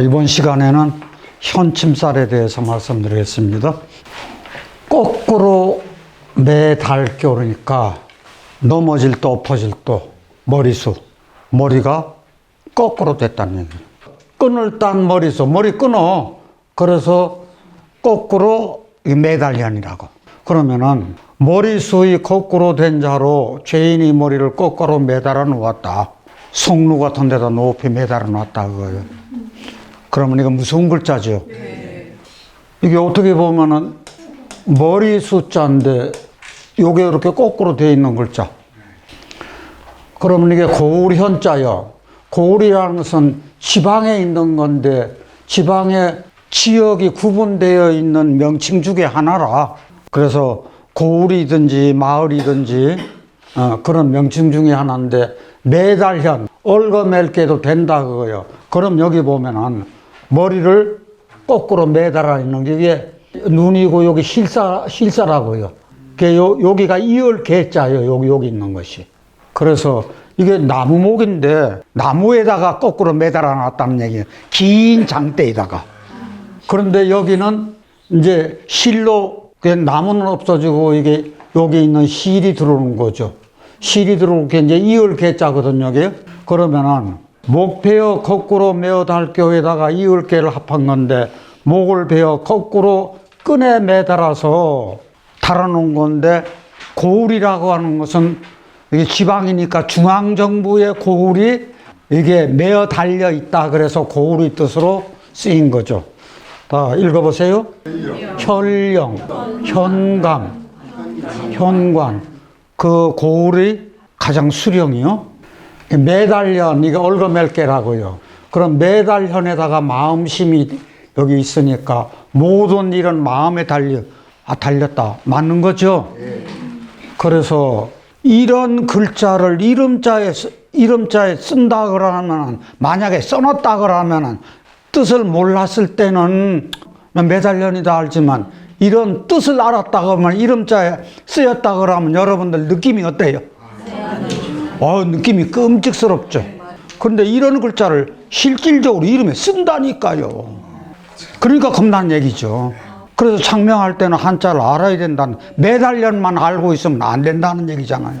이번 시간에는 현침살에 대해서 말씀드리겠습니다. 거꾸로 매달겨 오르니까 넘어질 때 엎어질 때 머리수, 머리가 거꾸로 됐다는 얘기예요. 끈을 딴 머리수, 머리 끊어. 그래서 거꾸로 이 매달련이라고. 그러면은 머리수이 거꾸로 된 자로 죄인이 머리를 거꾸로 매달아 놓았다. 송루 같은 데다 높이 매달아 놨다 그거예요. 그러면 이거 무서운 글자죠. 이게 어떻게 보면은 머리 숫자인데 요게 이렇게 거꾸로 되어 있는 글자. 그러면 이게 고울 현자요. 고울이라는 것은 지방에 있는 건데 지방의 지역이 구분되어 있는 명칭 중에 하나라. 그래서 고울이든지 마을이든지 어, 그런 명칭 중에 하나인데 매달현 얽어맬게도 된다 그거요. 그럼 여기 보면은 머리를 거꾸로 매달아 있는 게 이게 눈이고 여기 실사 실사라고요. 그 요, 여기가 이을 개자예요. 여기 여기 있는 것이. 그래서 이게 나무목인데 나무에다가 거꾸로 매달아 놨다는 얘기예요. 긴 장대에다가. 그런데 여기는 이제 실로 그 나무는 없어지고 이게 여기 있는 실이 들어오는 거죠. 실이 들어오는 게 이제 이을 개자거든요. 여기. 그러면은 목 베어 거꾸로 메어 달 교에다가 이을 개를 합한 건데 목을 베어 거꾸로 끈에 매달아서 달아놓은 건데 고울이라고 하는 것은 이게 지방이니까 중앙정부의 고울이 이게 매어 달려 있다 그래서 고울의 뜻으로 쓰인 거죠. 다 읽어보세요. 혈령, 현감, 현관. 그 고울이 가장 수령이요. 매달현, 이게 얽어맬게라고요. 그럼 매달현에다가 마음심이 여기 있으니까 모든 일은 마음에 달려, 아, 달렸다. 맞는 거죠? 그래서 이런 글자를 이름자에, 쓰- 이름자에 쓴다 그러면, 만약에 써놨다 그러면 뜻을 몰랐을 때는 매달련이다 알지만 이런 뜻을 알았다 그러면 이름자에 쓰였다 그러면 여러분들 느낌이 어때요? 어, 느낌이 끔찍스럽죠. 그런데 이런 글자를 실질적으로 이름에 쓴다니까요. 그러니까 겁나는 얘기죠. 그래서 창명할 때는 한자를 알아야 된다는, 매달련만 알고 있으면 안 된다는 얘기잖아요.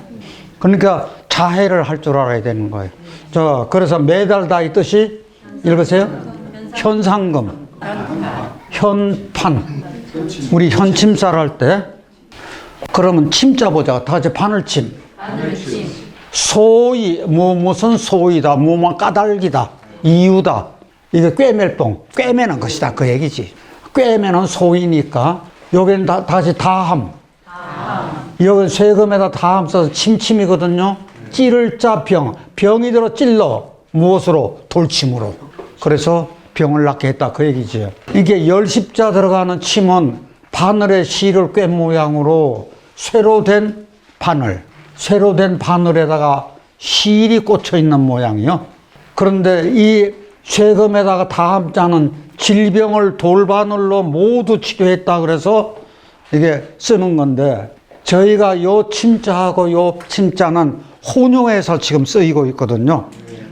그러니까 자해를 할 줄 알아야 되는 거예요. 저, 그래서 매달다 이 뜻이, 읽으세요? 현상금, 현판. 우리 현침살 할 때, 그러면 침자 보자. 다 같이 바늘침. 소위 뭐 무슨 소위다. 뭐뭐 까닭이다. 이유다. 이게 꿰멜뽕. 꿰매는 것이다. 그 얘기지. 꿰매는 소위니까 여기는 다, 다시 다함. 여기 세금에다 다함 써서 침침이거든요. 찌를 자 병. 병이 들어 찔러. 무엇으로? 돌침으로. 그래서 병을 낫게 했다 그 얘기죠 이게 열십자 들어가는 침은 바늘에 실을 꿰 모양으로 쇠로 된 바늘 쇠로 된 바늘에다가 실이 꽂혀 있는 모양이요. 그런데 이 쇠금에다가 다함자는 질병을 돌바늘로 모두 치료했다 그래서 이게 쓰는 건데 저희가 요 침자하고 요 침자는 혼용해서 지금 쓰이고 있거든요.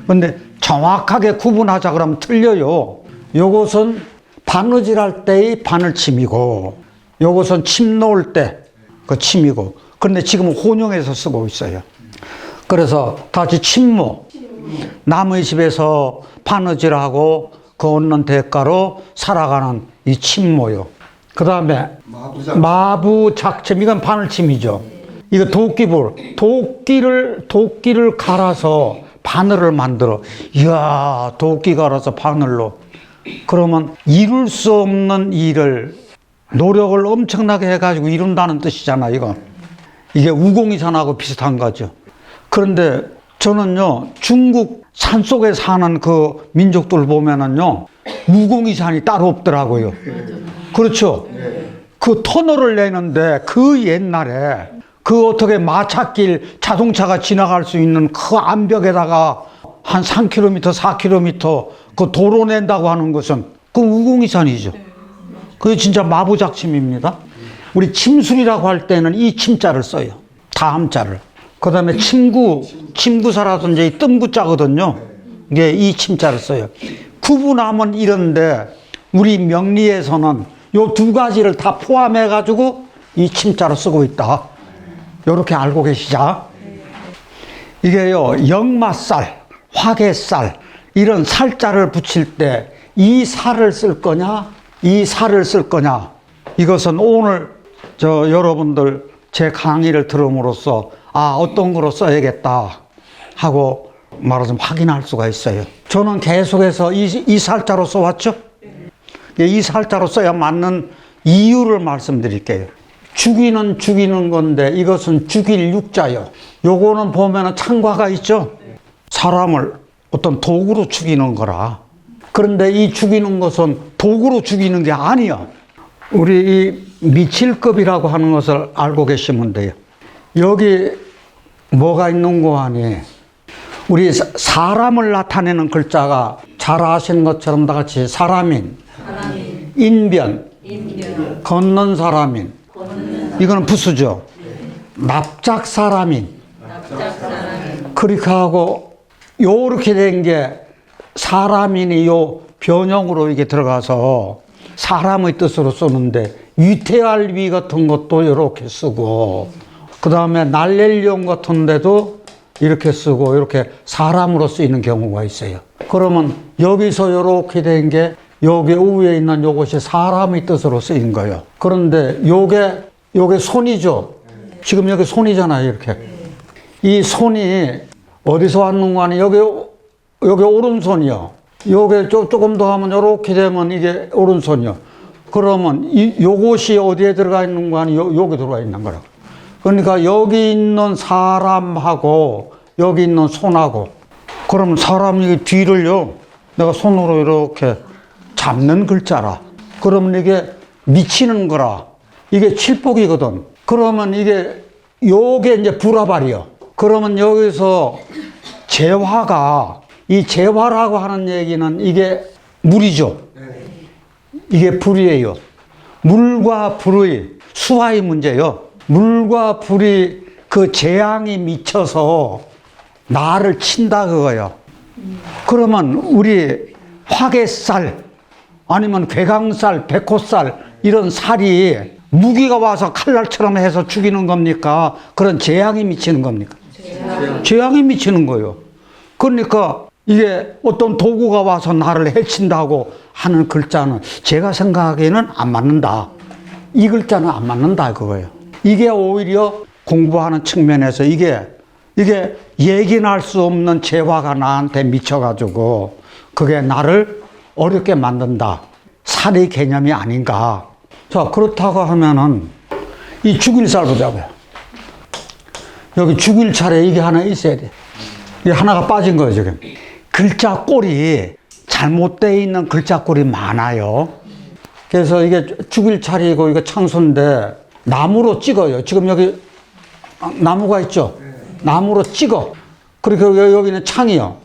근데 정확하게 구분하자 그러면 틀려요. 요것은 바느질 할 때의 바늘침이고 요것은 침 놓을 때 그 침이고 그런데 지금 혼용해서 쓰고 있어요. 그래서 다시 침모. 남의 집에서 바느질하고 그 얻는 대가로 살아가는 이 침모요. 그 다음에 마부작침, 이건 바늘침이죠. 이거 도끼불, 도끼를, 도끼를 갈아서 바늘을 만들어. 이야, 도끼 갈아서 바늘로. 그러면 이룰 수 없는 일을 노력을 엄청나게 해가지고 이룬다는 뜻이잖아, 이건. 이게 우공이산하고 비슷한 거죠. 그런데 저는요, 중국 산 속에 사는 그 민족들 보면은요, 우공이산이 따로 없더라고요. 그렇죠? 그 터널을 내는데 그 옛날에 그 어떻게 마차길 자동차가 지나갈 수 있는 그 암벽에다가 한 3km, 4km 그 도로 낸다고 하는 것은 그 우공이산이죠. 그게 진짜 마부작침입니다. 우리 침술이라고 할 때는 이 침자를 써요. 다함자를. 그 다음에 침구, 침구사라든지 이 뜸구자거든요. 게이 침자를 써요. 구분하면 이런데 우리 명리에서는 요 두 가지를 다 포함해 가지고 이 침자로 쓰고 있다. 요렇게 알고 계시자. 이게요, 역마살, 화개살, 이런 살자를 붙일 때 이 살을 쓸 거냐, 이 살을 쓸 거냐. 이것은 오늘 저 여러분들 제 강의를 들음으로써 아, 어떤 거로 써야겠다 하고 말하자면 확인할 수가 있어요. 저는 계속해서 이, 이 살자로 써왔죠? 예, 이 살자로 써야 맞는 이유를 말씀드릴게요. 죽이는 죽이는 건데 이것은 죽일 육자요. 요거는 보면은 창과가 있죠. 사람을 어떤 도구로 죽이는 거라. 그런데 이 죽이는 것은 도구로 죽이는 게 아니야. 우리 이 미칠급이라고 하는 것을 알고 계시면 돼요. 여기 뭐가 있는 거 아니? 우리 사- 사람을 나타내는 글자가 잘 아시는 것처럼 다 같이 사람인, 인변, 걷는 사람인, 이거는 부수죠. 납작 사람인, 그렇게 하고 요렇게 된 게 사람인이 요 변형으로 이게 들어가서 사람의 뜻으로 쓰는데 위태할 위 같은 것도 이렇게 쓰고 그 다음에 날렐용 같은 데도 이렇게 쓰고 이렇게 사람으로 쓰이는 경우가 있어요. 그러면 여기서 이렇게 된 게 여기 위에 있는 요것이 사람의 뜻으로 쓰인 거예요. 그런데 요게 요게 손이죠. 지금 여기 손이잖아요. 이렇게 이 손이 어디서 왔는 거 아니 여기 여기 오른손이요. 요게 조, 조금 더 하면 요렇게 되면 이게 오른손이요. 그러면 이 요것이 어디에 들어가 있는 거 아니 요 여기 들어가 있는 거라고. 그러니까 여기 있는 사람하고 여기 있는 손하고 그러면 사람이 뒤를요 내가 손으로 이렇게 잡는 글자라 그러면 이게 미치는 거라 이게 칠복이거든 그러면 이게 요게 이제 불화발이요 그러면 여기서 재화가 이 재화라고 하는 얘기는 이게 물이죠 이게 불이에요. 물과 불의 수화의 문제요. 물과 불이 그 재앙이 미쳐서 나를 친다 그거요. 그러면 우리 화개살 아니면 괴강살, 백호살 이런 살이 무기가 와서 칼날처럼 해서 죽이는 겁니까? 그런 재앙이 미치는 겁니까? 재앙이 미치는 거예요. 그러니까 이게 어떤 도구가 와서 나를 해친다고 하는 글자는 제가 생각하기에는 안 맞는다. 이 글자는 안 맞는다 그거예요. 이게 오히려 공부하는 측면에서 이게 이게 얘기할 수 없는 재화가 나한테 미쳐가지고 그게 나를 어렵게 만든다. 살의 개념이 아닌가. 자 그렇다고 하면은 이 죽일 살 보자고요. 여기 죽일 차례 이게 하나 있어야 돼. 이게 하나가 빠진 거예요, 지금. 글자 꼴이 잘못되어 있는 글자 꼴이 많아요. 그래서 이게 죽일 차례이고 이거 창수인데 나무로 찍어요. 지금 여기 나무가 있죠? 나무로 찍어. 그리고 여- 여기는 창이요.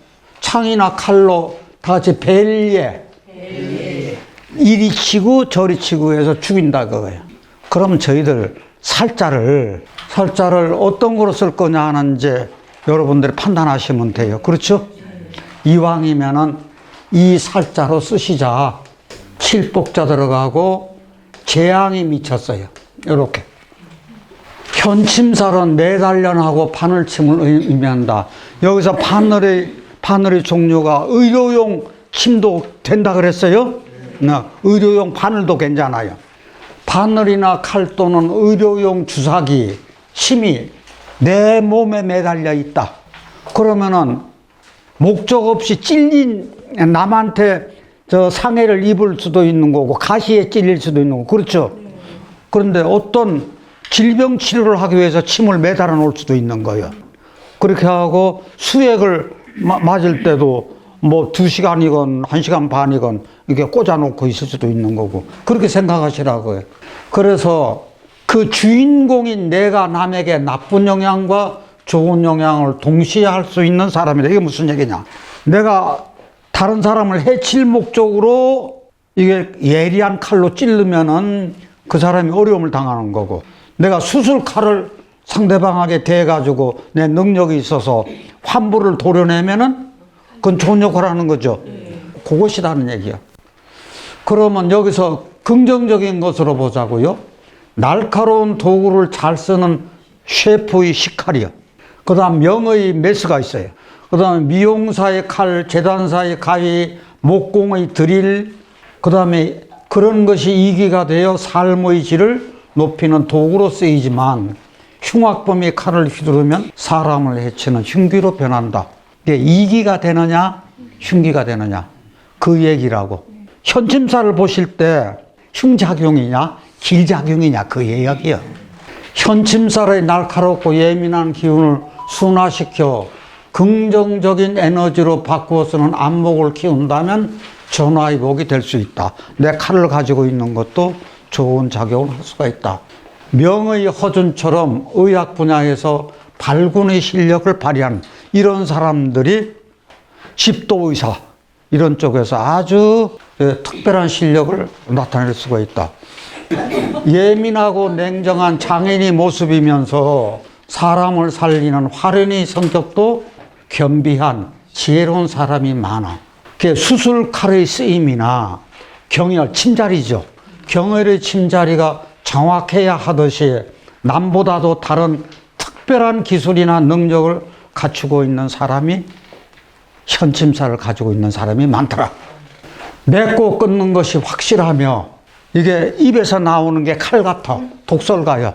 창이나 칼로 다 같이 벨예. 이리 치고 저리 치고 해서 죽인다 그거예요. 그럼 저희들 살자를 살자를 어떤 거로 쓸 거냐 하는 이제 여러분들이 판단하시면 돼요. 그렇죠? 이왕이면은 이 살자로 쓰시자. 칠복자 들어가고 재앙이 미쳤어요. 이렇게. 현침살은 매달련하고 바늘침을 의미한다. 여기서 바늘의 바늘의 종류가 의료용 침도 된다 그랬어요. 나 의료용 바늘도 괜찮아요. 바늘이나 칼 또는 의료용 주사기, 침이 내 몸에 매달려 있다. 그러면은 목적 없이 찔린 남한테 저 상해를 입을 수도 있는 거고 가시에 찔릴 수도 있는 거고 그렇죠. 그런데 어떤 질병 치료를 하기 위해서 침을 매달아 놓을 수도 있는 거예요. 그렇게 하고 수액을 마- 맞을 때도 뭐 두 시간이건 한 시간 반이건 이렇게 꽂아 놓고 있을 수도 있는 거고 그렇게 생각하시라고요. 그래서 그 주인공인 내가 남에게 나쁜 영향과 좋은 영향을 동시에 할 수 있는 사람이다. 이게 무슨 얘기냐? 내가 다른 사람을 해칠 목적으로 이게 예리한 칼로 찌르면은 그 사람이 어려움을 당하는 거고 내가 수술 칼을 상대방에게 대가지고 내 능력이 있어서 환부를 도려내면은 그건 좋은 역할을 하는 거죠. 그것이라는 얘기야. 그러면 여기서 긍정적인 것으로 보자고요. 날카로운 도구를 잘 쓰는 셰프의 식칼이요. 그 다음 명의 메스가 있어요. 그 다음에 미용사의 칼, 재단사의 가위, 목공의 드릴, 그 다음에 그런 것이 이기가 되어 삶의 질을 높이는 도구로 쓰이지만 흉악범이 칼을 휘두르면 사람을 해치는 흉기로 변한다. 이게 이기가 되느냐, 흉기가 되느냐. 그 얘기라고. 현침사를 보실 때 흉작용이냐, 길작용이냐, 그 이야기야. 현침살의 날카롭고 예민한 기운을 순화시켜 긍정적인 에너지로 바꾸어서는 안목을 키운다면 전화의 복이 될 수 있다. 내 칼을 가지고 있는 것도 좋은 작용을 할 수가 있다. 명의 허준처럼 의학 분야에서 발군의 실력을 발휘한 이런 사람들이 집도의사 이런 쪽에서 아주 예, 특별한 실력을 나타낼 수가 있다. 예민하고 냉정한 장인의 모습이면서 사람을 살리는 화련의 성격도 겸비한 지혜로운 사람이 많아. 그 수술 칼의 쓰임이나 경혈, 침자리죠. 경혈의 침자리가 정확해야 하듯이 남보다도 다른 특별한 기술이나 능력을 갖추고 있는 사람이 현침사를 가지고 있는 사람이 많더라. 맺고 끊는 것이 확실하며 이게 입에서 나오는 게 칼 같아. 독설가요.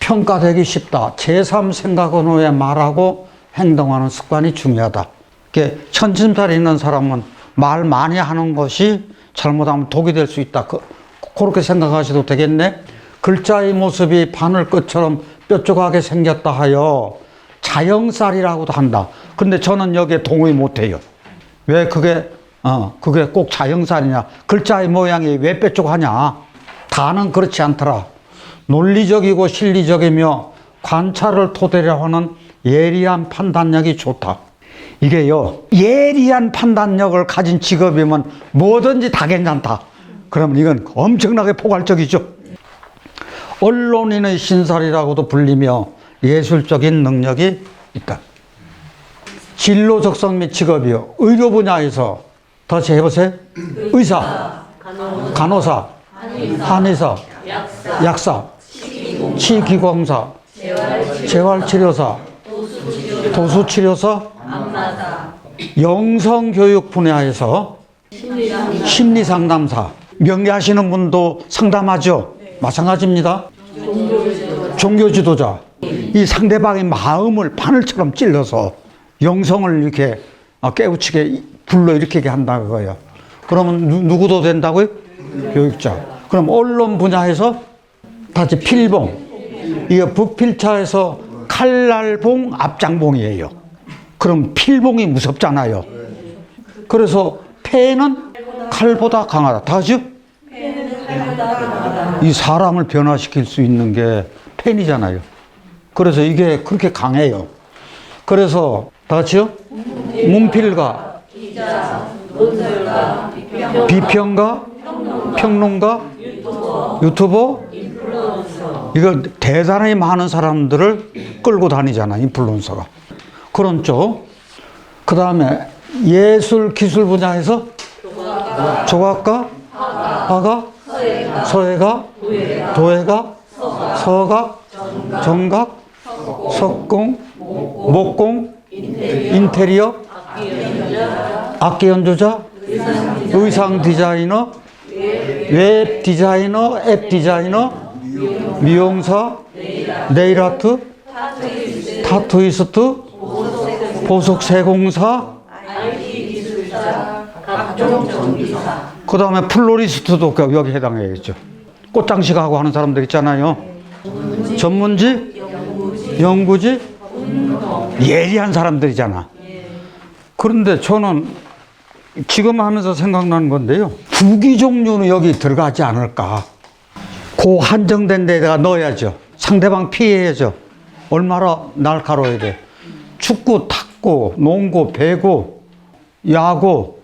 평가되기 쉽다. 제3 생각은 후에 말하고 행동하는 습관이 중요하다. 이게 현침살이 있는 사람은 말 많이 하는 것이 잘못하면 독이 될 수 있다. 그, 그렇게 생각하셔도 되겠네. 글자의 모습이 바늘 끝처럼 뾰족하게 생겼다 하여 자영살이라고도 한다. 근데 저는 여기에 동의 못 해요. 왜 그게, 어, 그게 꼭 자영살이냐. 글자의 모양이 왜 뾰족하냐. 다는 그렇지 않더라. 논리적이고 실리적이며 관찰을 토대로 하는 예리한 판단력이 좋다. 이게요, 예리한 판단력을 가진 직업이면 뭐든지 다 괜찮다. 그러면 이건 엄청나게 포괄적이죠. 언론인의 신살이라고도 불리며 예술적인 능력이 있다. 진로 적성 및 직업이요. 의료 분야에서 다시 해보세요. 의사, 간호사, 한의사, 약사, 치기공사, 재활치료사, 도수치료사, 영성교육 분야에서 심리상담사, 명리하시는 분도 상담하죠. 마찬가지입니다. 종교지도자, 이 상대방의 마음을 바늘처럼 찔러서 영성을 이렇게 어, 깨우치게 불러 일으키게 한다 그거예요. 그러면 누, 누구도 된다고요? 교육자. 그럼 언론 분야에서 다시 필봉. 이게 북필차에서 칼날봉, 앞장봉이에요. 그럼 필봉이 무섭잖아요. 그래서 폐는 칼보다 강하다. 다죠? 이 사람을 변화시킬 수 있는 게 펜이잖아요. 그래서 이게 그렇게 강해요. 그래서 다치요? 문필가, 비평가, 평론가, 유튜버, 이거 대단히 많은 사람들을 끌고 다니잖아, 인플루언서가. 그런 쪽. 그 다음에 예술 기술 분야에서 조각가, 화가, 서예가, 도예가, 서각, 정각, 석공, 목공, 인테리어, 악기 연주자, 의상 디자이너, 웹 디자이너, 앱 디자이너, 미용사, 네일 아트, 타투이스트, 보석 세공사, 그 다음에 플로리스트도 그 여기 해당해야겠죠. 꽃장식하고 하는 사람들 있잖아요. 전문직, 연구직, 예리한 사람들이잖아. 그런데 저는 지금 하면서 생각나는 건데요. 부기 종류는 여기 들어가지 않을까. 그 한정된 데다가 넣어야죠. 상대방 피해야죠. 얼마나 날카로워야 돼. 축구, 탁구, 농구, 배구, 야구,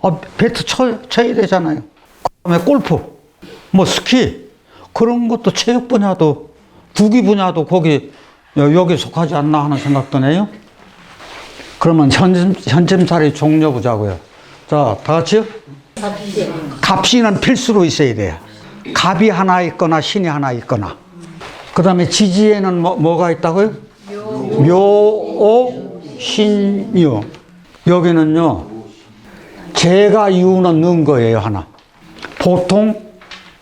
아, 배트 쳐, 쳐야 되잖아요. 그 다음에 골프, 뭐 스키, 그런 것도 체육 분야도, 구기 분야도 거기, 여- 여기 속하지 않나 하는 생각도 내요. 그러면 현짐, 현짐살이 종료 보자고요. 자, 다 같이요? 갑신은 필수로 있어야 돼요. 갑이 하나 있거나 신이 하나 있거나. 그 다음에 지지에는 뭐, 뭐가 있다고요? 묘, 오, 신유. 여기는요, 제가 유는 넣은 거예요, 하나. 보통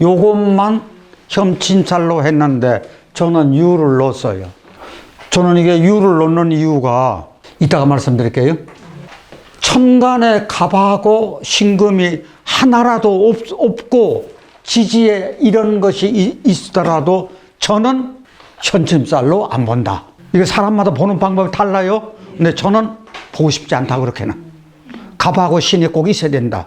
요것만 현침살로 했는데 저는 유를 넣었어요. 저는 이게 유를 넣는 이유가 이따가 말씀드릴게요. 천간에 갑하고 신금이 하나라도 없, 없고 지지에 이런 것이 이- 있더라도 저는 현침살로 안 본다. 이게 사람마다 보는 방법이 달라요. 근데 저는 보고 싶지 않다 그렇게는. 갑하고 신이 꼭 있어야 된다.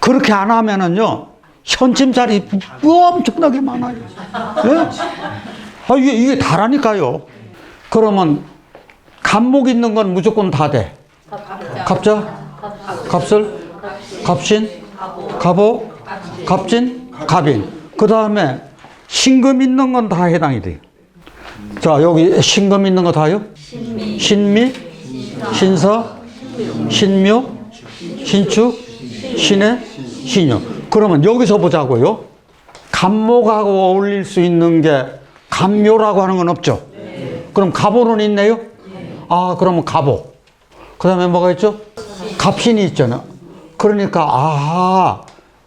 그렇게 안 하면은요 현침살이 엄청나게 많아요. 예? 아, 이게 이게 다라니까요. 그러면 갑목 있는 건 무조건 다 돼. 갑자, 갑설, 갑신, 갑오, 갑진, 갑인. 그 다음에 신금 있는 건 다 해당이 돼요. 자, 여기 신금 있는 거 다요? 신미, 신서, 신묘, 신축, 신해, 신유. 그러면 여기서 보자고요. 갑목하고 어울릴 수 있는 게 갑묘라고 하는 건 없죠. 그럼 갑오는 있네요? 아, 그러면 갑오. 그 다음에 뭐가 있죠? 갑신이 있잖아. 그러니까, 아,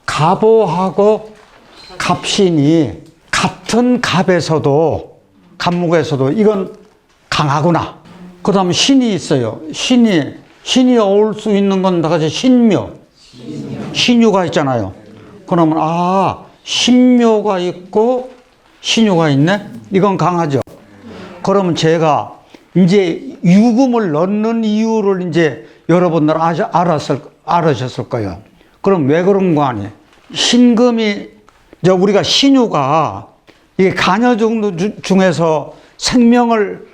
갑오하고 갑신이 같은 갑에서도, 갑목에서도 이건 강하구나. 그 다음에 신이 있어요. 신이, 신이 어울 수 있는 건 다 같이 신묘. 신유가 있잖아요. 그러면, 아, 신묘가 있고, 신유가 있네? 이건 강하죠. 그러면 제가 이제 유금을 넣는 이유를 이제 여러분들 알았을, 알으셨을 거예요. 그럼 왜 그런 거 아니에요? 신금이, 이제 우리가 신유가 이게 간여 주- 중에서 생명을,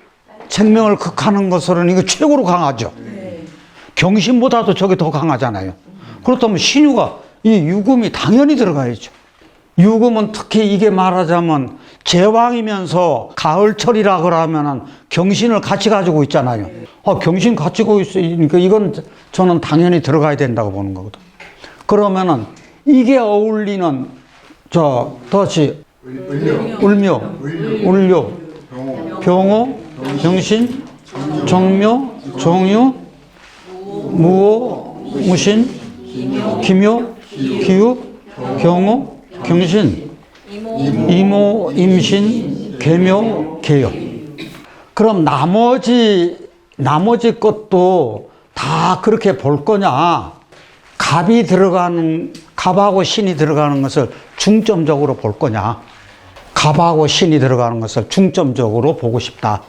생명을 극하는 것으로는 이거 최고로 강하죠. 경신보다도 저게 더 강하잖아요. 그렇다면 신유가 이 유금이 당연히 들어가야죠. 유금은 특히 이게 말하자면 제왕이면서 가을철이라 그러면은 경신을 같이 가지고 있잖아요. 아, 경신 가지고 있으니까 이건 저는 당연히 들어가야 된다고 보는 거거든. 그러면은 이게 어울리는 저 다시 울묘, 울료, 병호, 병신, 정묘, 정유, 무호, 무신, 기묘, 기유, 경호, 경신, 이모, 임신, 계묘, 계요. 그럼 나머지, 나머지 것도 다 그렇게 볼 거냐? 갑이 들어가는, 갑하고 신이 들어가는 것을 중점적으로 볼 거냐? 갑하고 신이 들어가는 것을 중점적으로 보고 싶다.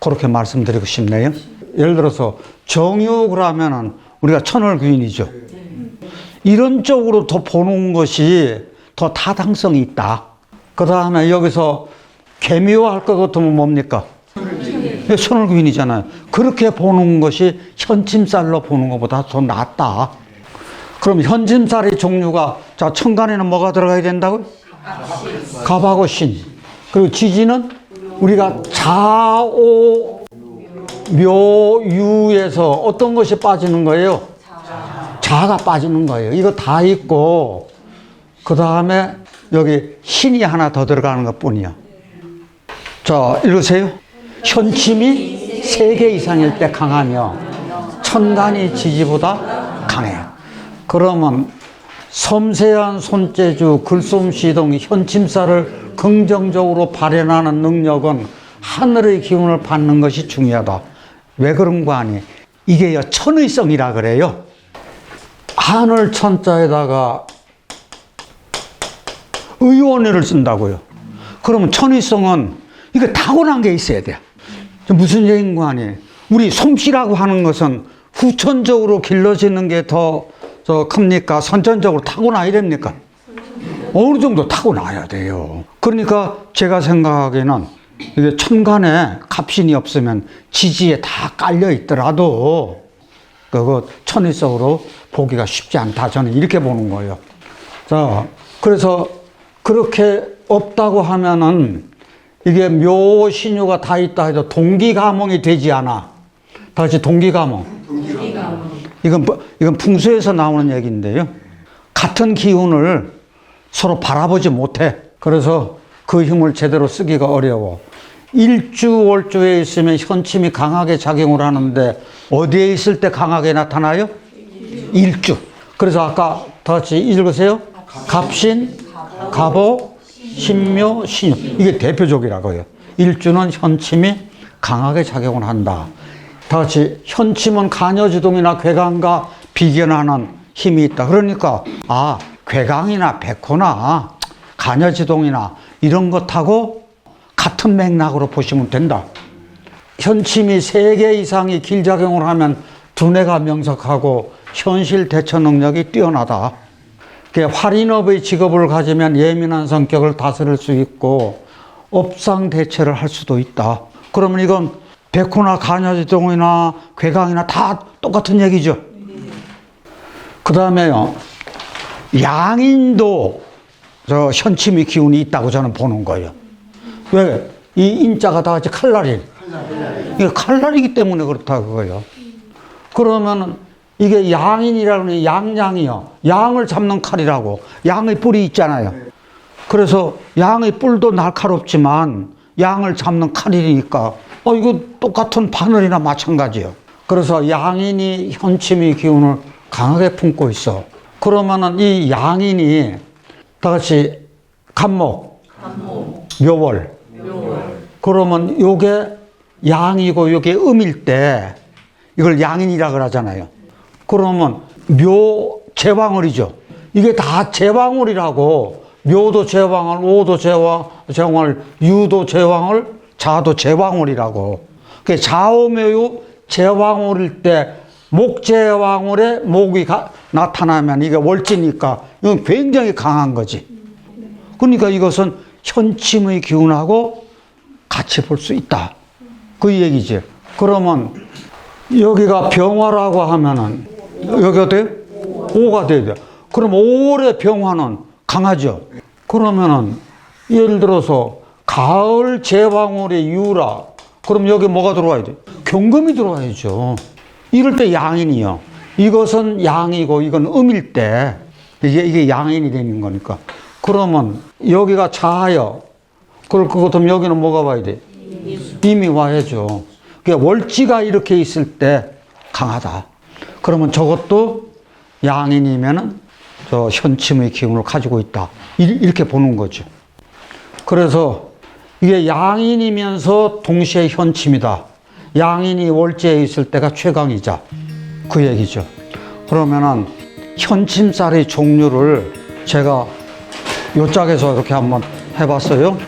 그렇게 말씀드리고 싶네요. 예를 들어서 정유 그러면은 우리가 천월귀인이죠. 이런 쪽으로 더 보는 것이 더 타당성이 있다. 그 다음에 여기서 개묘할 것 같으면 뭡니까? 천월귀인이잖아요. 그렇게 보는 것이 현침살로 보는 것보다 더 낫다. 그럼 현침살의 종류가 자 천간에는 뭐가 들어가야 된다고요? 갑하고 신. 그리고 지지는 우리가 자오 묘유에서 어떤 것이 빠지는 거예요? 자가 빠지는 거예요. 이거 다 있고 그 다음에 여기 신이 하나 더 들어가는 것 뿐이야. 자, 읽으세요. 현침이 세 개 이상일 때 강하며 천간이 지지보다 강해요. 그러면 섬세한 손재주, 글솜씨 등 현침살을 긍정적으로 발현하는 능력은 하늘의 기운을 받는 것이 중요하다. 왜 그런 거 아니? 이게요, 천의성이라 그래요. 하늘 천자에다가 의원을 쓴다고요. 그러면 천의성은 이거 타고난 게 있어야. 저 무슨 얘기인 거 아니에요? 우리 솜씨라고 하는 것은 후천적으로 길러지는 게더저 큽니까? 선천적으로 타고나야 됩니까? 어느 정도 타고나야 돼요. 그러니까 제가 생각하기에는 이게 천간에 갑신이 없으면 지지에 다 깔려 있더라도 그거 천의성으로 보기가 쉽지 않다. 저는 이렇게 보는 거예요. 자, 그래서 그렇게 없다고 하면은 이게 묘신유가 다 있다 해도 동기가몽이 되지 않아. 다시 동기가몽. 이건, 뭐- 이건 풍수에서 나오는 얘기인데요. 같은 기운을 서로 바라보지 못해. 그래서 그 힘을 제대로 쓰기가 어려워. 일주 월주에 있으면 현침이 강하게 작용을 하는데 어디에 있을 때 강하게 나타나요? 일주. 그래서 아까 다 같이 읽으세요. 갑신, 갑오, 신묘, 신유. 이게 대표적이라고요. 일주는 현침이 강하게 작용을 한다. 다 같이 현침은 간여지동이나 괴강과 비견하는 힘이 있다. 그러니까 아 괴강이나 백호나 간여지동이나 이런 것하고 같은 맥락으로 보시면 된다. 현침이 세 개 이상이 길작용을 하면 두뇌가 명석하고 현실 대처 능력이 뛰어나다. 그 활인업의 직업을 가지면 예민한 성격을 다스릴 수 있고 업상 대처를 할 수도 있다. 그러면 이건 백호나 간여지동이나 괴강이나 다 똑같은 얘기죠. 그 다음에요. 양인도 저 현침의 기운이 있다고 저는 보는 거예요. 왜? 이 인자가 다 같이 칼날이. 칼날이기 때문에 그렇다 그거예요. 그러면은 이게 양인이라는 양양이요. 양을 잡는 칼이라고. 양의 뿔이 있잖아요. 그래서 양의 뿔도 날카롭지만 양을 잡는 칼이니까 어 이거 똑같은 바늘이나 마찬가지예요. 그래서 양인이 현침의 기운을 강하게 품고 있어. 그러면은 이 양인이 다 같이 간목, 묘월. 그러면 요게 양이고 요게 음일 때 이걸 양인이라 그러잖아요. 그러면 묘 제왕월이죠. 이게 다 제왕월이라고 묘도 제왕월, 오도 제왕, 제왕월, 유도 제왕월, 자도 제왕월이라고. 그 좌우묘유 제왕월일 때 목제왕월에 목이 가- 나타나면 이게 월지니까 이건 굉장히 강한 거지. 그러니까 이것은 현침의 기운하고 같이 볼 수 있다. 그 얘기지. 그러면 여기가 병화라고 하면은 여기가 돼? 오가 돼야 돼. 그럼 5월의 병화는 강하죠. 그러면은 예를 들어서 가을 제왕월의 유라. 그럼 여기 뭐가 들어와야 돼? 경금이 들어와야죠. 이럴 때 양인이요. 이것은 양이고 이건 음일 때 이게 이게 양인이 되는 거니까. 그러면 여기가 자하여. 그럴 것 같으면 여기는 뭐가 와야 돼? 이미 와야죠. 그러니까 월지가 이렇게 있을 때 강하다. 그러면 저것도 양인이면은 저 현침의 기운을 가지고 있다. 이- 이렇게 보는 거죠. 그래서 이게 양인이면서 동시에 현침이다. 양인이 월지에 있을 때가 최강이자 그 얘기죠. 그러면은 현침살의 종류를 제가 요 짝에서 이렇게 한번 해봤어요.